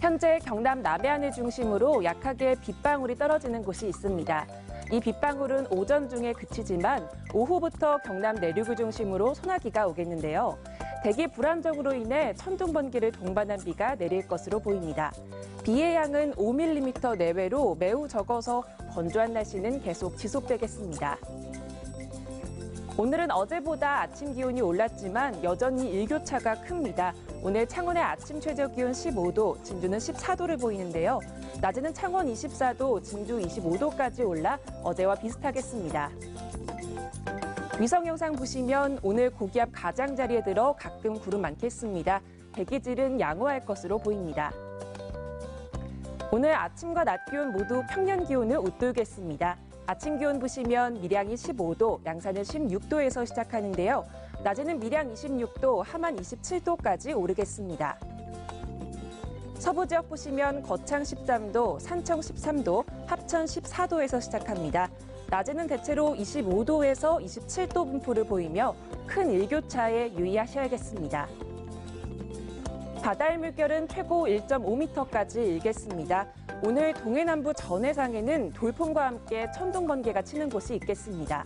현재 경남 남해안을 중심으로 약하게 빗방울이 떨어지는 곳이 있습니다. 이 빗방울은 오전 중에 그치지만 오후부터 경남 내륙을 중심으로 소나기가 오겠는데요. 대기 불안정으로 인해 천둥 번개를 동반한 비가 내릴 것으로 보입니다. 비의 양은 5mm 내외로 매우 적어서 건조한 날씨는 계속 지속되겠습니다. 오늘은 어제보다 아침 기온이 올랐지만 여전히 일교차가 큽니다. 오늘 창원의 아침 최저 기온 15도, 진주는 14도를 보이는데요. 낮에는 창원 24도, 진주 25도까지 올라 어제와 비슷하겠습니다. 위성 영상 보시면 오늘 고기압 가장자리에 들어 가끔 구름 많겠습니다. 대기질은 양호할 것으로 보입니다. 오늘 아침과 낮 기온 모두 평년 기온을 웃돌겠습니다. 아침 기온 보시면 밀양이 15도, 양산은 16도에서 시작하는데요. 낮에는 밀양 26도, 함안 27도까지 오르겠습니다. 서부 지역 보시면 거창 13도, 산청 13도, 합천 14도에서 시작합니다. 낮에는 대체로 25도에서 27도 분포를 보이며 큰 일교차에 유의하셔야겠습니다. 바다의 물결은 최고 1.5m까지 일겠습니다. 오늘 동해남부 전해상에는 돌풍과 함께 천둥 번개가 치는 곳이 있겠습니다.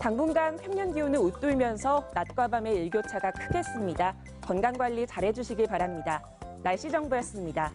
당분간 평년 기온을 웃돌면서 낮과 밤의 일교차가 크겠습니다. 건강 관리 잘해주시길 바랍니다. 날씨 정보였습니다.